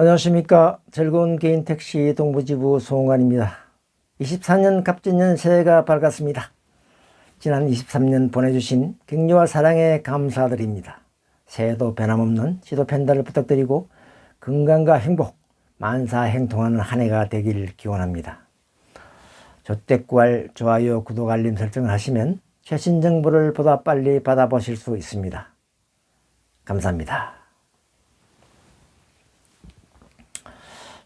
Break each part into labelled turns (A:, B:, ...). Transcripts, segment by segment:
A: 안녕하십니까. 즐거운 개인 택시 동부지부 송관입니다. 24년 갑진년 새해가 밝았습니다. 지난 23년 보내주신 격려와 사랑에 감사드립니다. 새해도 변함없는 지도 편달을 부탁드리고 건강과 행복, 만사 행통하는 한 해가 되길 기원합니다. 조태구알 좋아요, 구독, 알림 설정을 하시면 최신 정보를 보다 빨리 받아보실 수 있습니다. 감사합니다.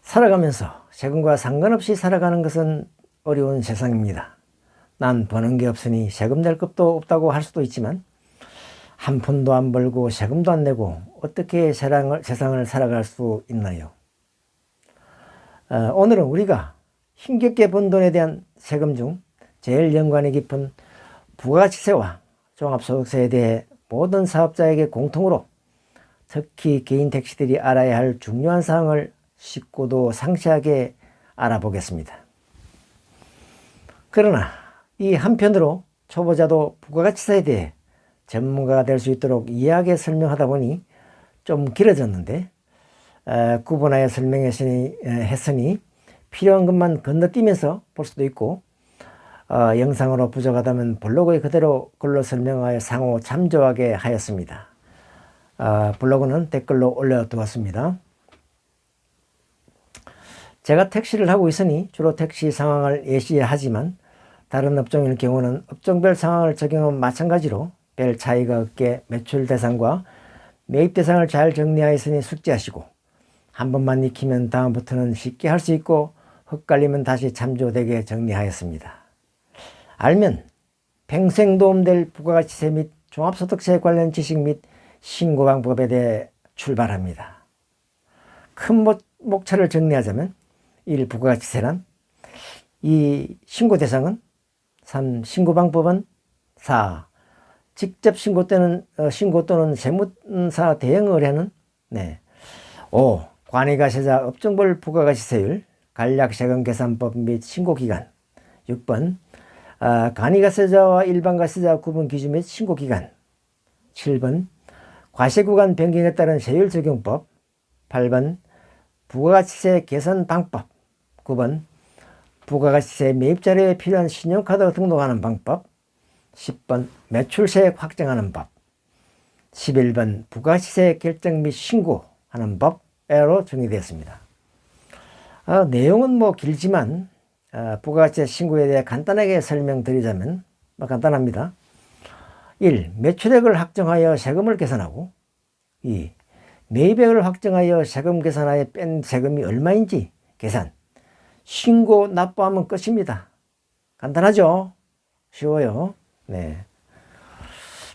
A: 살아가면서 세금과 상관없이 살아가는 것은 어려운 세상입니다. 난 버는 게 없으니 세금 낼 것도 없다고 할 수도 있지만 한 푼도 안 벌고 세금도 안 내고 어떻게 세상을, 세상을 살아갈 수 있나요? 어, 오늘은 우리가 힘겹게 번 돈에 대한 세금 중 제일 연관이 깊은 부가가치세와 종합소득세에 대해 모든 사업자에게 공통으로 특히 개인 택시들이 알아야 할 중요한 사항을 쉽고도 상세하게 알아보겠습니다. 그러나 이 한편으로 초보자도 부가가치세에 대해 전문가가 될 수 있도록 이해하게 설명하다 보니 좀 길어졌는데 에, 구분하여 설명했으니 필요한 것만 건너뛰면서 볼 수도 있고 어, 영상으로 부족하다면 블로그에 그대로 글로 설명하여 상호 참조하게 하였습니다. 어, 블로그는 댓글로 올려두었습니다. 제가 택시를 하고 있으니 주로 택시 상황을 예시하지만 다른 업종일 경우는 업종별 상황을 적용하면 마찬가지로 별 차이가 없게 매출 대상과 매입 대상을 잘 정리하였으니 숙지하시고 한 번만 익히면 다음부터는 쉽게 할 수 있고 헛갈리면 다시 참조되게 정리하였습니다. 알면 평생 도움될 부가가치세 및 종합소득세 관련 지식 및 신고 방법에 대해 출발합니다. 큰 목차를 정리하자면 1. 부가가치세란 2. 신고 대상은 3. 신고 방법은 4. 직접 신고 때는 어, 신고 또는 세무사 대행 의뢰는 네. 5. 관이가세자 업종별 부가가치세율 간략 세금 계산법 및 신고 기간 6번 아, 간이가세자와 일반가세자 구분 기준 및 신고 기간 7번 과세구간 변경에 따른 세율 적용법 8번 부가가치세 계산 방법 9번 부가가치세 매입 자료에 필요한 신용카드 등록하는 방법 10번 매출세액 확정하는 법 11번 부가시세 결정 및 신고하는 법으로 정의되었습니다. 어, 내용은 뭐 길지만 어, 부가가치세 신고에 대해 간단하게 설명드리자면 뭐 간단합니다. 1. 매출액을 확정하여 세금을 계산하고 2. 매입액을 확정하여 세금 계산하여 뺀 세금이 얼마인지 계산 신고 납부하면 끝입니다. 간단하죠? 쉬워요. 네.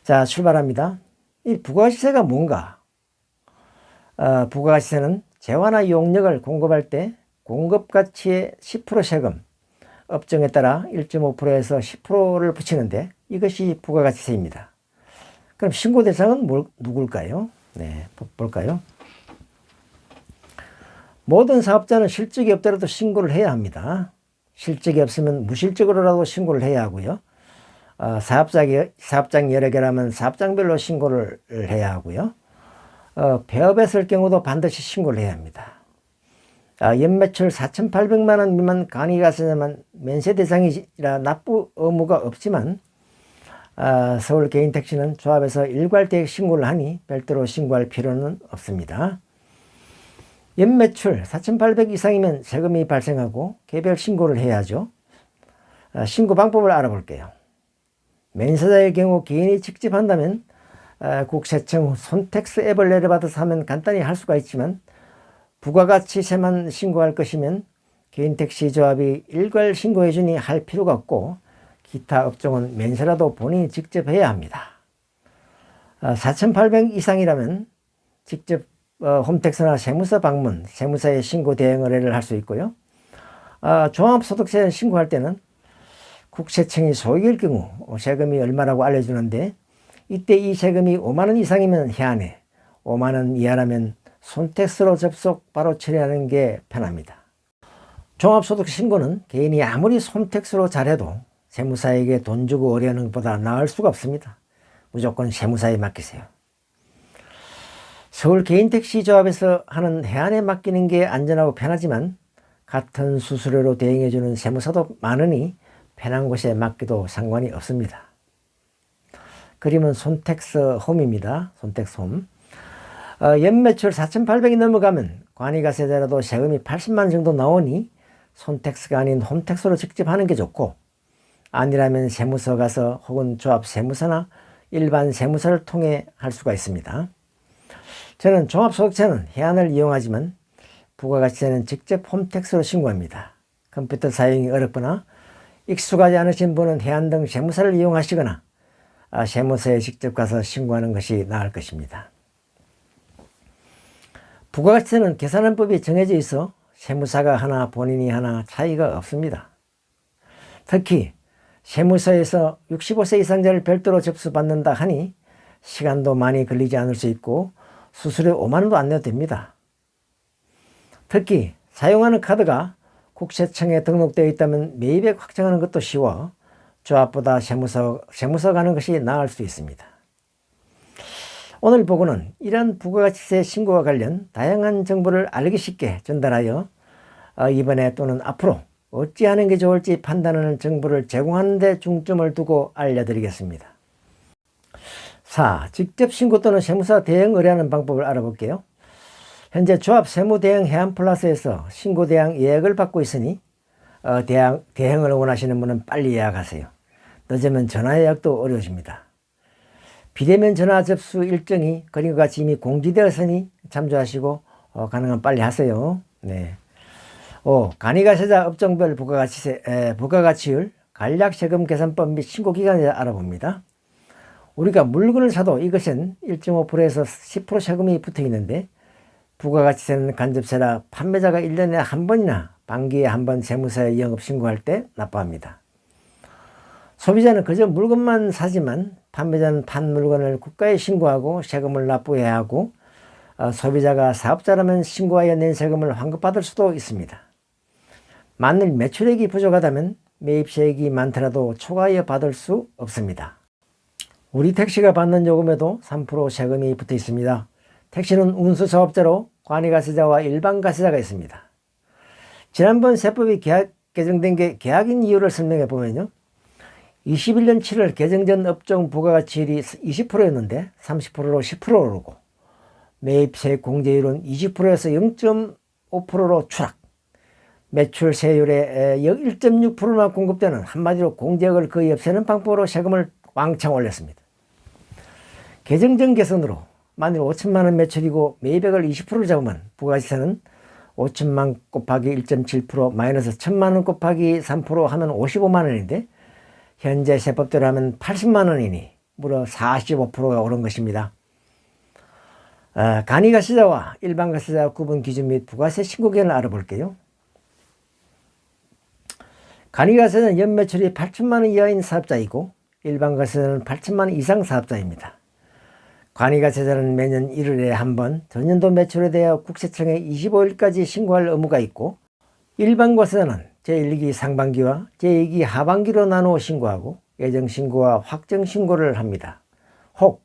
A: 자, 출발합니다. 이 부가시세가 뭔가? 어, 부가시세는 재화나 용역을 공급할 때 공급가치의 10% 세금, 업종에 따라 1.5%에서 10%를 붙이는데 이것이 부가가치세입니다. 그럼 신고 대상은 뭘, 누굴까요? 네, 볼까요? 모든 사업자는 실적이 없더라도 신고를 해야 합니다. 실적이 없으면 무실적으로라도 신고를 해야 하고요. 어, 사업장이, 사업장 여러 개라면 사업장별로 신고를 해야 하고요. 어, 폐업했을 경우도 반드시 신고를 해야 합니다. 아, 연매출 4,800만 원 미만 간이가세자만 면세 대상이라 납부 의무가 없지만 아, 서울 개인택시는 조합에서 일괄 대액 신고를 하니 별도로 신고할 필요는 없습니다. 연매출 4,800 이상이면 세금이 발생하고 개별 신고를 해야죠. 아, 신고 방법을 알아볼게요. 면세자의 경우 개인이 직접 한다면 아, 국세청 손택스 앱을 내려받아서 하면 간단히 할 수가 있지만 부가가치세만 신고할 것이면 개인 택시 조합이 일괄 신고해 주니 할 필요가 없고 기타 업종은 면세라도 본인이 직접 해야 합니다. 4,800 아, 이상이라면 직접 어, 홈택스나 세무서 방문, 세무사에 신고 대행 의뢰를 할 수 있고요. 아, 종합소득세 신고할 때는 국세청이 소액일 경우 세금이 얼마라고 알려주는데 이때 이 세금이 5만원 이상이면 해안해 5만원 이하라면 손택스로 접속 바로 처리하는 게 편합니다. 종합소득 신고는 개인이 아무리 손택스로 잘해도 세무사에게 돈 주고 의뢰하는 것보다 나을 수가 없습니다. 무조건 세무사에 맡기세요. 서울 개인택시 조합에서 하는 해안에 맡기는 게 안전하고 편하지만 같은 수수료로 대행해주는 세무사도 많으니 편한 곳에 맡기도 상관이 없습니다. 그림은 손텍스 홈입니다. 손텍스 홈. 어, 연매출 4,800이 넘어가면 관이가세자라도 세금이 80만 정도 나오니 손택스가 아닌 홈택스로 직접 하는 게 좋고 아니라면 세무서 가서 혹은 조합 세무서나 일반 세무서를 통해 할 수가 있습니다. 저는 종합소득세는 해안을 이용하지만 부가가치세는 직접 홈택스로 신고합니다. 컴퓨터 사용이 어렵거나 익숙하지 않으신 분은 해안 등 세무사를 이용하시거나 아, 세무서에 직접 가서 신고하는 것이 나을 것입니다. 부가가치세는 계산원법이 정해져 있어 세무사가 하나 본인이 하나 차이가 없습니다. 특히 세무서에서 65세 이상자를 별도로 접수받는다 하니 시간도 많이 걸리지 않을 수 있고 수수료 5만 원도 안 내도 됩니다. 특히 사용하는 카드가 국세청에 등록되어 있다면 매입액 확정하는 것도 쉬워 조합보다 세무서, 세무서 가는 것이 나을 수 있습니다. 오늘 보고는 이러한 부가가치세 신고와 관련 다양한 정보를 알기 쉽게 전달하여 어, 이번에 또는 앞으로 어찌하는 게 좋을지 판단하는 정보를 제공하는 데 중점을 두고 알려드리겠습니다. 4. 직접 신고 또는 세무사 대행 의뢰하는 방법을 알아볼게요. 현재 조합 세무대행 해안플러스에서 신고 대행 예약을 받고 있으니 어, 대행, 대행을 원하시는 분은 빨리 예약하세요. 늦으면 전화 예약도 어려워집니다. 비대면 전화 접수 일정이 그림과 같이 이미 공지되었으니 참조하시고 어, 가능한 빨리 하세요. 네. 5. 간이가세자 업종별 부가가치세, 에, 부가가치율, 간략세금 계산법 및 신고기간을 알아봅니다. 우리가 물건을 사도 이것은 1.5%에서 10% 세금이 붙어 있는데 부가가치세는 간접세라 판매자가 1년에 한 번이나 반기에 한 번 세무서에 영업 신고할 때 납부합니다. 소비자는 그저 물건만 사지만 판매자는 판 물건을 국가에 신고하고 세금을 납부해야 하고 어, 소비자가 사업자라면 신고하여 낸 세금을 환급받을 수도 있습니다. 만일 매출액이 부족하다면 매입세액이 많더라도 초과하여 받을 수 없습니다. 우리 택시가 받는 요금에도 3% 세금이 붙어 있습니다. 택시는 운수사업자로 관이가세자와 일반가세자가 있습니다. 지난번 세법이 계약, 개정된 게 계약인 이유를 설명해 보면요. 21년 7월 개정 전 업종 부가가치율이 20%였는데 30%로 10%로 오르고 매입세 공제율은 20%에서 0.5%로 추락. 매출 세율의 1.6%만 공급되는 한마디로 공제액을 거의 없애는 방법으로 세금을 왕창 올렸습니다. 개정 전 개선으로 만일 5천만 원 매출이고 매입액을 20%를 잡으면 부가세는 5천만 곱하기 1.7% 마이너스 1천만 원 곱하기 3% 하면 55만 원인데 현재 세법대로 하면 80만 원이니 무려 45%가 오른 것입니다. 아, 간이가세자와 일반가세자 구분 기준 및 부가세 신고기간을 알아볼게요. 간이가세는 연매출이 8천만 원 이하인 사업자이고 일반가세는 8천만 원 이상 사업자입니다. 관이가세자는 매년 1월에 한 번 전년도 매출에 대하여 국세청에 25일까지 신고할 의무가 있고 일반 과세자는 제1기 상반기와 제2기 하반기로 나누어 신고하고 예정 신고와 확정 신고를 합니다. 혹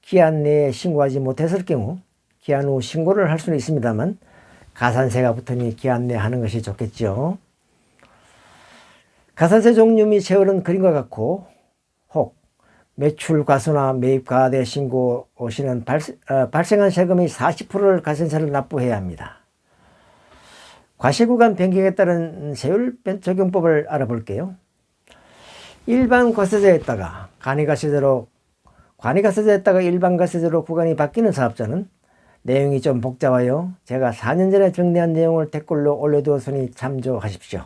A: 기한 내에 신고하지 못했을 경우 기한 후 신고를 할 수는 있습니다만 가산세가 붙으니 기한 내에 하는 것이 좋겠죠. 가산세 종류 및 세월은 그림과 같고 혹 매출 과소나 매입 과대 신고 시는 발생, 어, 발생한 세금의 40%를 가산세를 납부해야 합니다. 과세구간 변경에 따른 세율 적용법을 알아볼게요. 일반 과세자였다가 간이과세자로 관이과세자였다가 일반 과세자로 구간이 바뀌는 사업자는 내용이 좀 복잡하여 제가 4년 전에 정리한 내용을 댓글로 올려두었으니 참조하십시오.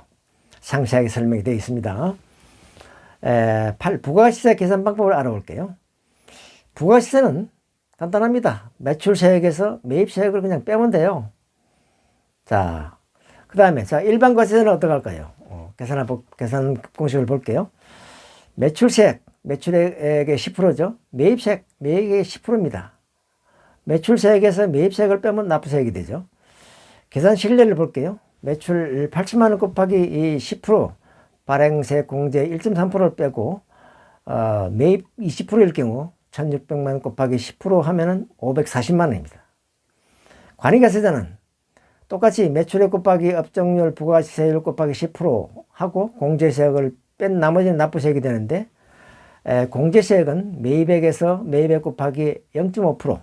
A: 상세하게 설명이 되어 있습니다. 에, 8. 부가시세 계산 방법을 알아볼게요. 부가시세는 간단합니다. 매출 세액에서 매입 세액을 그냥 빼면 돼요. 자, 그 다음에 자 일반 과세는 어떻게 할까요? 어, 계산 계산 공식을 볼게요. 매출 세액, 매출액의 10%죠. 매입 세액, 매입액의 10%입니다. 매출 세액에서 매입 세액을 빼면 납부 세액이 되죠. 계산 실례를 볼게요. 매출 8천만 원 곱하기 10% 발행세 공제 1.3%를 빼고 어, 매입 20%일 경우 1,600만 원 곱하기 10% 하면은 540만 원입니다. 관이가세자는 똑같이 매출액 곱하기 업종률 부가세율 곱하기 10% 하고 공제세액을 뺀 나머지는 납부세액이 되는데 에, 공제세액은 매입액에서 매입액 곱하기 0.5%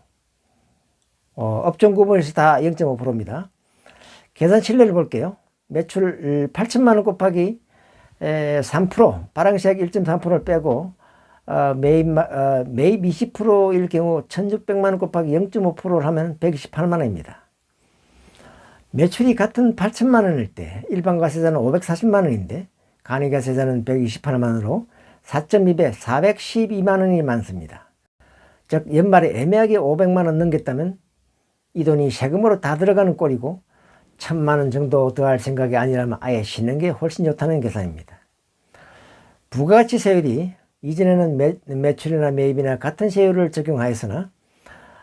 A: 어, 업종 구분에서 다 0.5%입니다. 계산 신뢰를 볼게요. 매출 8천만 원 곱하기 에, 3% 발행세액 1.3%를 빼고 어, 매입, 어, 매입 20%일 경우 1,600만 원 곱하기 0.5%를 하면 128만 원입니다. 매출이 같은 8천만 원일 때 일반 과세자는 540만 원인데 간이 과세자는 128만 원으로 4.2배 412만 원이 많습니다. 즉 연말에 애매하게 500만 원 넘겼다면 이 돈이 세금으로 다 들어가는 꼴이고 천만 원 정도 더 할 생각이 아니라면 아예 쉬는 게 훨씬 좋다는 계산입니다. 부가가치 세율이 이전에는 매, 매출이나 매입이나 같은 세율을 적용하였으나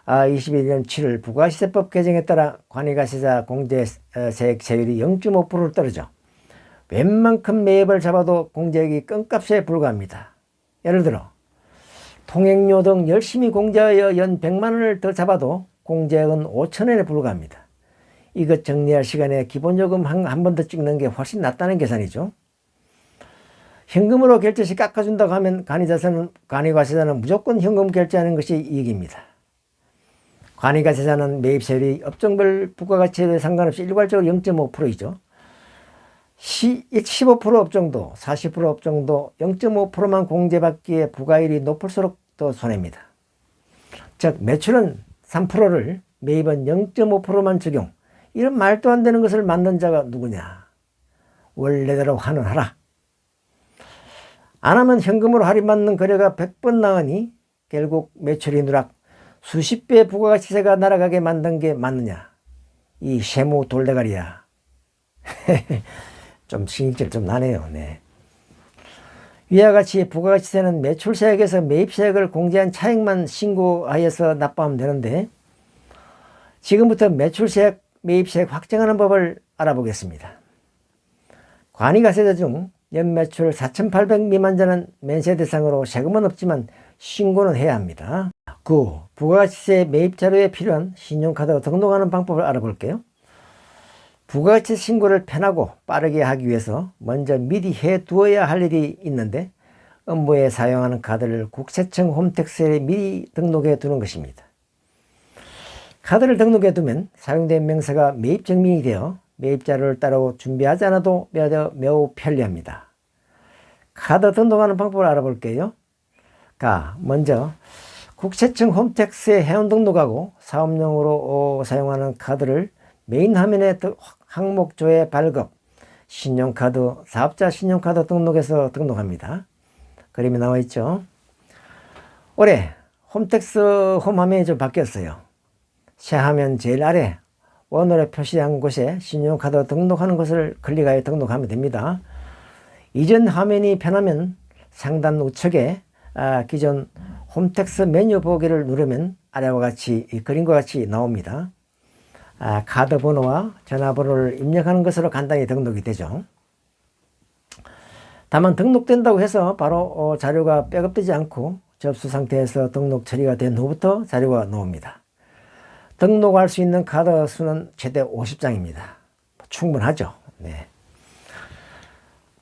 A: 아, 21년 7월 부가시세법 개정에 따라 관이가세자 공제세액 세율이 0.5%로 떨어져 웬만큼 매입을 잡아도 공제액이 껌값에 불과합니다. 예를 들어 통행료 등 열심히 공제하여 연 100만 원을 더 잡아도 공제액은 5천 원에 불과합니다. 이것 정리할 시간에 기본요금 한 번 더 찍는 게 훨씬 낫다는 계산이죠. 현금으로 결제 시 깎아준다고 하면 간이자산은 간이과세자는 무조건 현금 결제하는 것이 이익입니다. 관이가세자는 매입세율이 업종별 부가가치에 상관없이 일괄적으로 0.5%이죠. 15% 업종도 40% 업종도 0.5%만 공제받기에 부가율이 높을수록 더 손해입니다. 즉 매출은 3%를 매입은 0.5%만 적용 이런 말도 안 되는 것을 만든 자가 누구냐? 원래대로 환원하라. 안 하면 현금으로 할인받는 거래가 100번 나으니 결국 매출이 누락 수십 배 부가가치세가 날아가게 만든 게 맞느냐? 이 세무 돌대가리야. 좀 신경질 좀 나네요. 네. 위와 같이 부가가치세는 매출세액에서 매입세액을 공제한 차액만 신고하여서 납부하면 되는데 지금부터 매출세액, 매입세액 확정하는 법을 알아보겠습니다. 관이가세자 중 연매출 4,800 미만자는 면세 대상으로 세금은 없지만 신고는 해야 합니다. 9. 부가가치세 매입 자료에 필요한 신용카드 등록하는 방법을 알아볼게요. 부가가치 신고를 편하고 빠르게 하기 위해서 먼저 미리 해 두어야 할 일이 있는데 업무에 사용하는 카드를 국세청 홈택스에 미리 등록해 두는 것입니다. 카드를 등록해 두면 사용된 명세가 매입 증명이 되어 매입 자료를 따로 준비하지 않아도 매우, 편리합니다. 카드 등록하는 방법을 알아볼게요. 가 먼저 국세청 홈택스에 회원 등록하고 사업용으로 사용하는 카드를 메인 화면에 항목조에 발급, 신용카드, 사업자 신용카드 등록해서 등록합니다. 그림이 나와 있죠. 올해 홈택스 홈 화면이 좀 바뀌었어요. 새 화면 제일 아래 원으로 표시한 곳에 신용카드 등록하는 것을 클릭하여 등록하면 됩니다. 이전 화면이 편하면 상단 우측에 아, 기존 홈택스 메뉴 보기를 누르면 아래와 같이 그림과 같이 나옵니다. 아, 카드 번호와 전화번호를 입력하는 것으로 간단히 등록이 되죠. 다만 등록된다고 해서 바로 어, 자료가 백업되지 않고 접수 상태에서 등록 처리가 된 후부터 자료가 나옵니다. 등록할 수 있는 카드 수는 최대 50장입니다. 충분하죠. 네.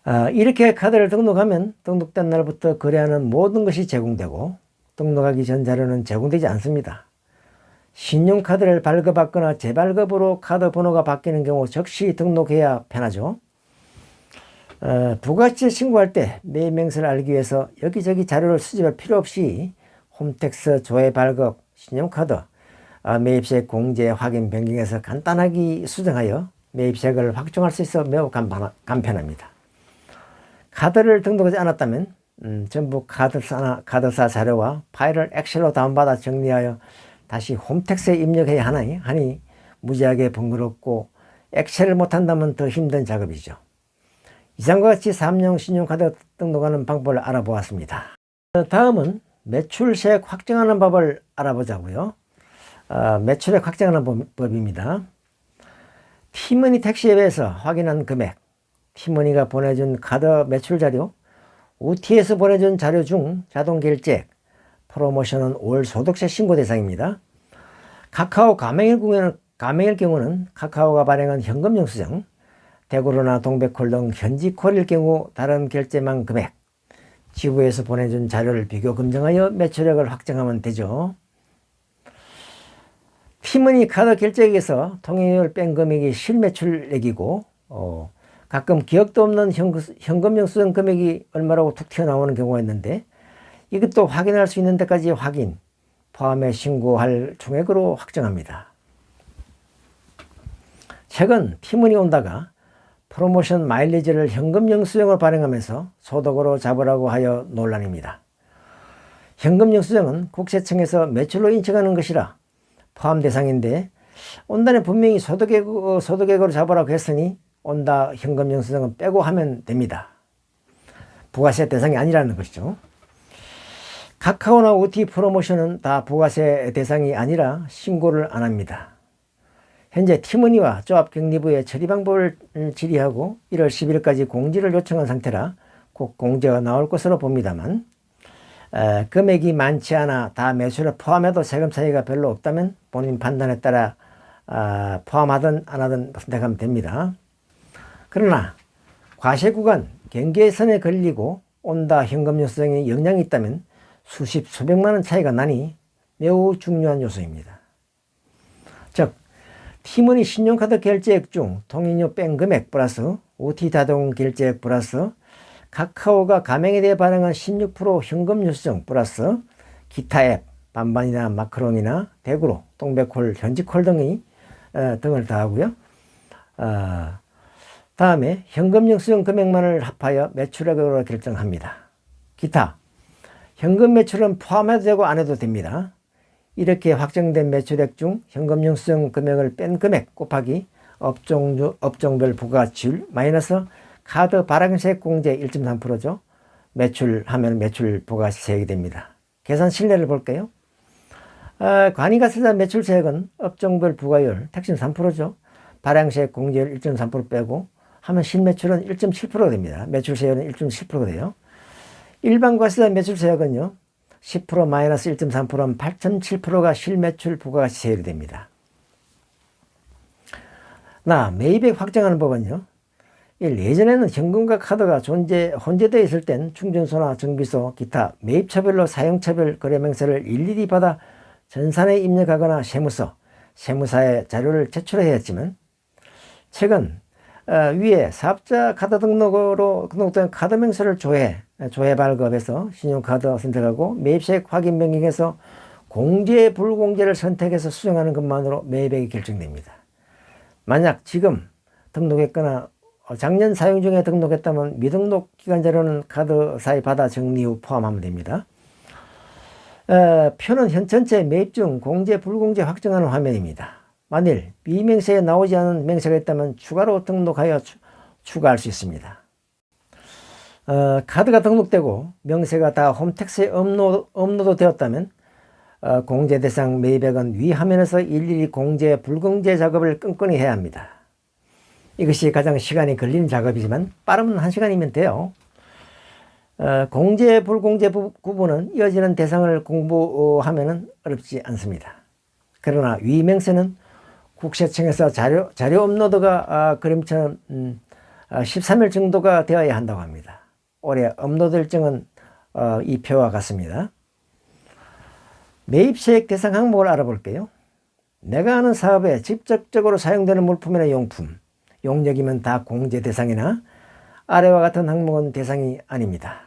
A: 아, 이렇게 카드를 등록하면 등록된 날부터 거래하는 모든 것이 제공되고 등록하기 전 자료는 제공되지 않습니다. 신용카드를 발급받거나 재발급으로 카드 번호가 바뀌는 경우 즉시 등록해야 편하죠. 어, 부가치 신고할 때 매명세를 알기 위해서 여기저기 자료를 수집할 필요 없이 홈택스 조회 발급, 신용카드, 어, 매입세 공제 확인 변경에서 간단하게 수정하여 매입세액을 확정할 수 있어 매우 간편합니다. 카드를 등록하지 않았다면 음, 전부 카드사, 카드사 자료와 파일을 엑셀로 다운받아 정리하여 다시 홈택스에 입력해야 하나니, 하니 무지하게 번거롭고 엑셀을 못한다면 더 힘든 작업이죠. 이상과 같이 사업용 신용카드 등록하는 방법을 알아보았습니다. 다음은 매출세액 확정하는 법을 알아보자고요. 어, 매출액 확정하는 법입니다. 티머니 택시 앱에서 확인한 금액, 티머니가 보내준 카드 매출 자료, OT에서 보내준 자료 중 자동 결제, 프로모션은 올 소득세 신고 대상입니다. 카카오 가맹일 가맹일 경우는 카카오가 발행한 현금 영수증, 대구로나 동백콜 등 현지 콜일 경우 다른 결제망 금액, 지부에서 보내준 자료를 비교 검증하여 매출액을 확정하면 되죠. 티머니 카드 결제액에서 통행료를 뺀 금액이 실매출액이고 어, 가끔 기억도 없는 현금 영수증 금액이 얼마라고 툭 튀어나오는 경우가 있는데 이것도 확인할 수 있는 데까지 확인, 포함해 신고할 총액으로 확정합니다. 최근 티문이 온다가 프로모션 마일리지를 현금 영수증으로 발행하면서 소득으로 잡으라고 하여 논란입니다. 현금 영수증은 국세청에서 매출로 인정하는 것이라 포함 대상인데 온단에 분명히 소득액, 소득액으로 잡으라고 했으니 온다 현금 영수증은 빼고 하면 됩니다. 부가세 대상이 아니라는 것이죠. 카카오나 OT 프로모션은 다 부가세 대상이 아니라 신고를 안 합니다. 현재 티머니와 조합격리부에 처리 방법을 질의하고 1월 11일까지 공지를 요청한 상태라 곧 공제가 나올 것으로 봅니다만 에, 금액이 많지 않아 다 매수를 포함해도 세금 차이가 별로 없다면 본인 판단에 따라 아, 포함하든 안 하든 선택하면 됩니다. 그러나 과세 구간 경계선에 걸리고 온다 현금 요소에 영향이 있다면 수십 수백만 원 차이가 나니 매우 중요한 요소입니다. 즉 팀원이 신용카드 결제액 중 통인료 뺀 금액 플러스 OT 자동 결제액 플러스 카카오가 가맹에 대해 발행한 16% 현금 요청 플러스 기타 앱 반반이나 마크롱이나 대구로 동백콜 현지콜 등이 어, 등을 다하고요. 어, 다음에 현금 영수증 금액만을 합하여 매출액으로 결정합니다. 기타 현금 매출은 포함해도 되고 안 해도 됩니다. 이렇게 확정된 매출액 중 현금 영수증 금액을 뺀 금액 곱하기 업종, 업종별 부가치율 마이너스 카드 발행세액 공제 1.3%죠. 매출하면 매출 부가세액이 됩니다. 계산 신뢰를 볼까요? 아, 관이가세자 매출세액은 업종별 부가율 택신 3%죠. 발행세액 공제율 1.3% 빼고 하면 실매출은 1.7%가 됩니다. 매출세율은 1.7%가 돼요. 일반 과세자 매출세액은요. 10% 마이너스 1.3%는 8.7%가 실매출 부가세율이 됩니다. 나 매입액 확정하는 법은요. 예전에는 현금과 카드가 존재, 혼재되어 있을 땐 충전소나 정비소, 기타 매입처별로 사용처별 거래명세를 일일이 받아 전산에 입력하거나 세무서, 세무사에 자료를 제출해야 했지만 최근 어, 위에 사업자 카드 등록으로 등록된 카드 명세를 조회, 조회 발급해서 신용카드 선택하고 매입세액 확인 명령에서 공제 불공제를 선택해서 수정하는 것만으로 매입액이 결정됩니다. 만약 지금 등록했거나 작년 사용 중에 등록했다면 미등록 기간 자료는 카드사에 받아 정리 후 포함하면 됩니다. 어, 표는 현 전체 매입 중 공제 불공제 확정하는 화면입니다. 만일 미명세에 나오지 않은 명세가 있다면 추가로 등록하여 추, 추가할 수 있습니다. 어, 카드가 등록되고 명세가 다 홈택스에 업로드, 업로드 되었다면 어, 공제 대상 매입액은 위 화면에서 일일이 공제 불공제 작업을 끈끈히 해야 합니다. 이것이 가장 시간이 걸리는 작업이지만 빠르면 한시간이면 돼요. 어, 공제 불공제 부, 구분은 이어지는 대상을 공부하면 어렵지 않습니다. 그러나 위 명세는 국세청에서 자료, 자료 업로드가 아, 그림처럼 음, 아, 13일 정도가 되어야 한다고 합니다. 올해 업로드 일정은 어, 이 표와 같습니다. 매입세액 대상 항목을 알아볼게요. 내가 하는 사업에 직접적으로 사용되는 물품이나 용품, 용역이면 다 공제 대상이나 아래와 같은 항목은 대상이 아닙니다.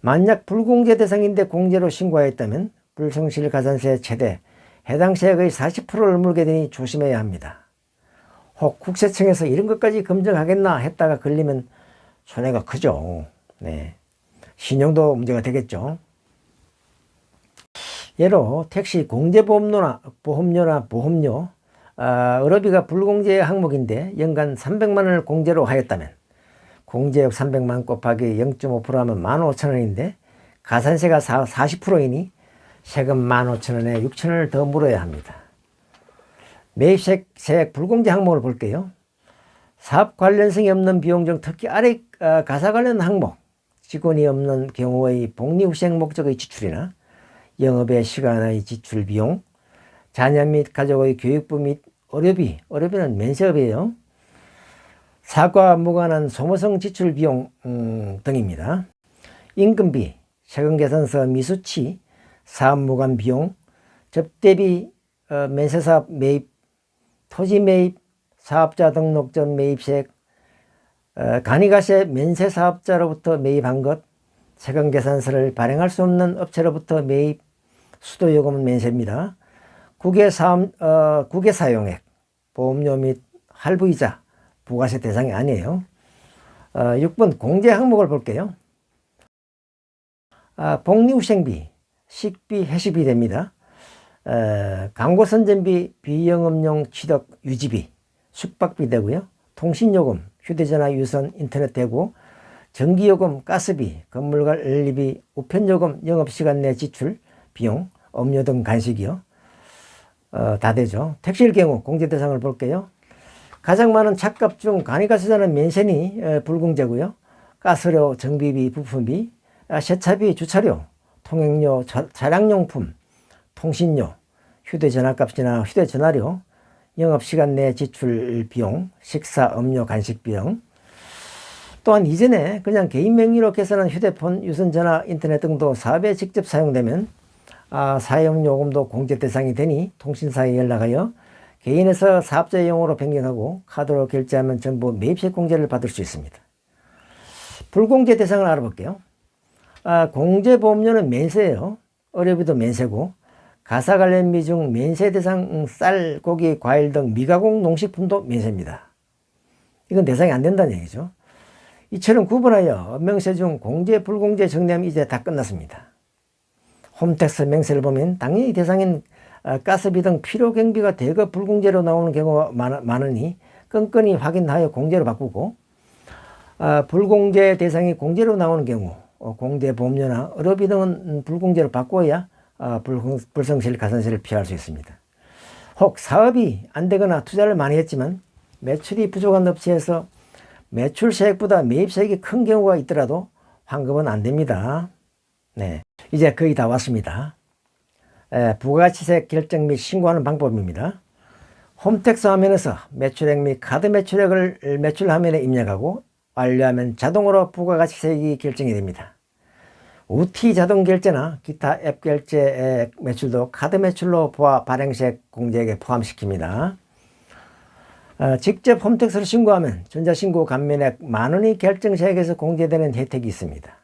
A: 만약 불공제 대상인데 공제로 신고하였다면 불성실 가산세 최대 해당 세액의 40%를 물게 되니 조심해야 합니다. 혹 국세청에서 이런 것까지 검증하겠나 했다가 걸리면 손해가 크죠. 네. 신용도 문제가 되겠죠. 예로 택시 공제보험료나 보험료나 보험료, 아, 의료비가 불공제 항목인데 연간 300만 원을 공제로 하였다면 공제액 300만 곱하기 0.5%하면 15,000원인데 가산세가 40%이니 세금 15,000원에 6,000원을 더 물어야 합니다. 매입세액 불공제 항목을 볼게요. 사업 관련성이 없는 비용 중 특히 아래 아, 가사 관련 항목, 직원이 없는 경우의 복리후생 목적의 지출이나 영업의 시간의 지출 비용, 자녀 및 가족의 교육부 및 의료비, 의료비는 면세업이에요. 사과 무관한 소모성 지출 비용 음, 등입니다. 임금비, 세금 계산서 미수치, 사업 무관 비용, 접대비, 어, 면세사업 매입, 토지 매입, 사업자 등록 전 매입세액, 어, 간이가세 면세사업자로부터 매입한 것, 세금 계산서를 발행할 수 없는 업체로부터 매입, 수도요금은 면세입니다. 국외 사업, 어, 국외 사용액, 보험료 및 할부이자, 부가세 대상이 아니에요. 어, 6번 공제 항목을 볼게요. 아, 복리후생비, 식비, 해식비 됩니다. 에, 광고 선전비, 비영업용 취득 유지비, 숙박비 되고요. 통신요금, 휴대전화 유선 인터넷 되고 전기요금, 가스비, 건물관리비, 우편요금, 영업시간 내 지출, 비용, 음료 등 간식이요. 어, 다 되죠. 택시일 경우 공제 대상을 볼게요. 가장 많은 차값 중 간이가스자는 면세니 에, 불공제고요. 가스료, 정비비, 부품비, 아, 세차비, 주차료, 통행료, 차, 차량용품, 통신료, 휴대전화값이나 휴대전화료, 영업시간 내 지출 비용, 식사, 음료, 간식 비용. 또한 이전에 그냥 개인 명의로 계산한 휴대폰, 유선전화, 인터넷 등도 사업에 직접 사용되면 아, 사용요금도 공제 대상이 되니 통신사에 연락하여 개인에서 사업자용으로 변경하고 카드로 결제하면 전부 매입세 공제를 받을 수 있습니다. 불공제 대상을 알아볼게요. 아, 공제보험료는 면세예요. 의료비도 면세고 가사 관련비 중 면세 대상 쌀, 고기, 과일 등 미가공 농식품도 면세입니다. 이건 대상이 안 된다는 얘기죠. 이처럼 구분하여 명세 중 공제, 불공제 정리하면 이제 다 끝났습니다. 홈택스 명세를 보면 당연히 대상인 아, 가스비 등 필요 경비가 대거 불공제로 나오는 경우가 많 으니 끈끈이 확인하여 공제로 바꾸고 아, 불공제 대상이 공제로 나오는 경우 어, 공제 보험료나 의료비 등은 불공제로 바꿔야 아, 불성실 가산세를 피할 수 있습니다. 혹 사업이 안 되거나 투자를 많이 했지만 매출이 부족한 업체에서 매출 세액보다 매입 세액이 큰 경우가 있더라도 환급은 안 됩니다. 네, 이제 거의 다 왔습니다. 에, 부가치세 결정 및 신고하는 방법입니다. 홈택스 화면에서 매출액 및 카드 매출액을 매출 화면에 입력하고 완료하면 자동으로 부가가치세액이 결정이 됩니다. 우티 자동 결제나 기타 앱 결제 매출도 카드 매출로 보아 발행세액 공제액에 포함시킵니다. 어, 직접 홈택스를 신고하면 전자신고 감면액 만원이 결정세액에서 공제되는 혜택이 있습니다.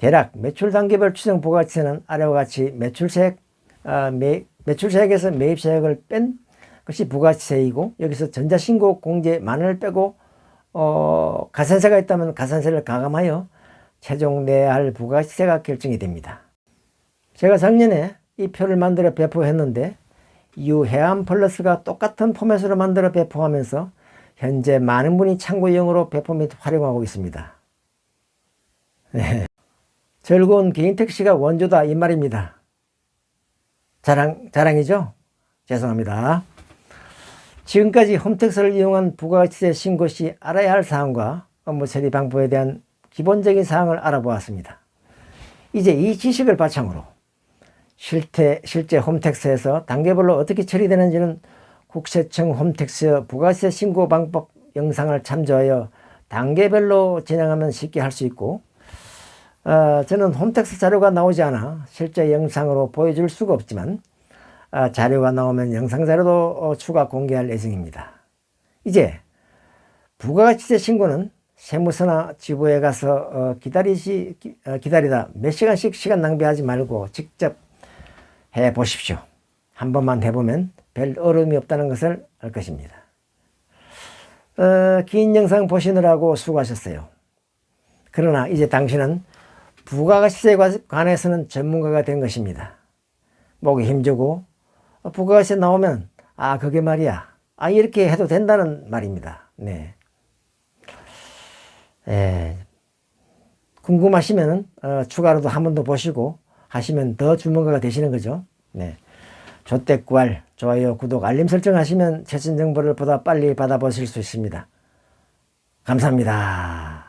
A: 대략 매출 단계별 추정 부가치세는 아래와 같이 매출세액, 어, 매, 매출세액에서 매입세액을 뺀 것이 부가치세이고 여기서 전자신고 공제 만원을 빼고 어, 가산세가 있다면 가산세를 가감하여 최종 내야 할 부가세가 결정이 됩니다. 제가 작년에 이 표를 만들어 배포했는데 이후 해안 플러스가 똑같은 포맷으로 만들어 배포하면서 현재 많은 분이 참고용으로 배포 및 활용하고 있습니다. 네. 즐거운 개인 택시가 원조다 이 말입니다. 자랑, 자랑이죠? 죄송합니다. 지금까지 홈택스를 이용한 부가가치세 신고 시 알아야 할 사항과 업무 처리 방법에 대한 기본적인 사항을 알아보았습니다. 이제 이 지식을 바탕으로 실태, 실제 홈택스에서 단계별로 어떻게 처리되는지는 국세청 홈택스 부가세 신고 방법 영상을 참조하여 단계별로 진행하면 쉽게 할 수 있고 어, 저는 홈택스 자료가 나오지 않아 실제 영상으로 보여줄 수가 없지만 어, 자료가 나오면 영상 자료도 어, 추가 공개할 예정입니다. 이제 부가가치세 신고는 세무서나 지부에 가서 어, 기다리시, 어, 기다리다 몇 시간씩 시간 낭비하지 말고 직접 해 보십시오. 한 번만 해보면 별 어려움이 없다는 것을 알 것입니다. 어, 긴 영상 보시느라고 수고하셨어요. 그러나 이제 당신은 부가가치세에 관해서는 전문가가 된 것입니다. 목이 힘주고 부가가치세 나오면 아 그게 말이야. 아 이렇게 해도 된다는 말입니다. 네. 예, 궁금하시면 어, 추가로도 한 번 더 보시고 하시면 더 주문가가 되시는 거죠. 네. 조태구알, 좋아요, 구독, 알림 설정 하시면 최신 정보를 보다 빨리 받아보실 수 있습니다. 감사합니다.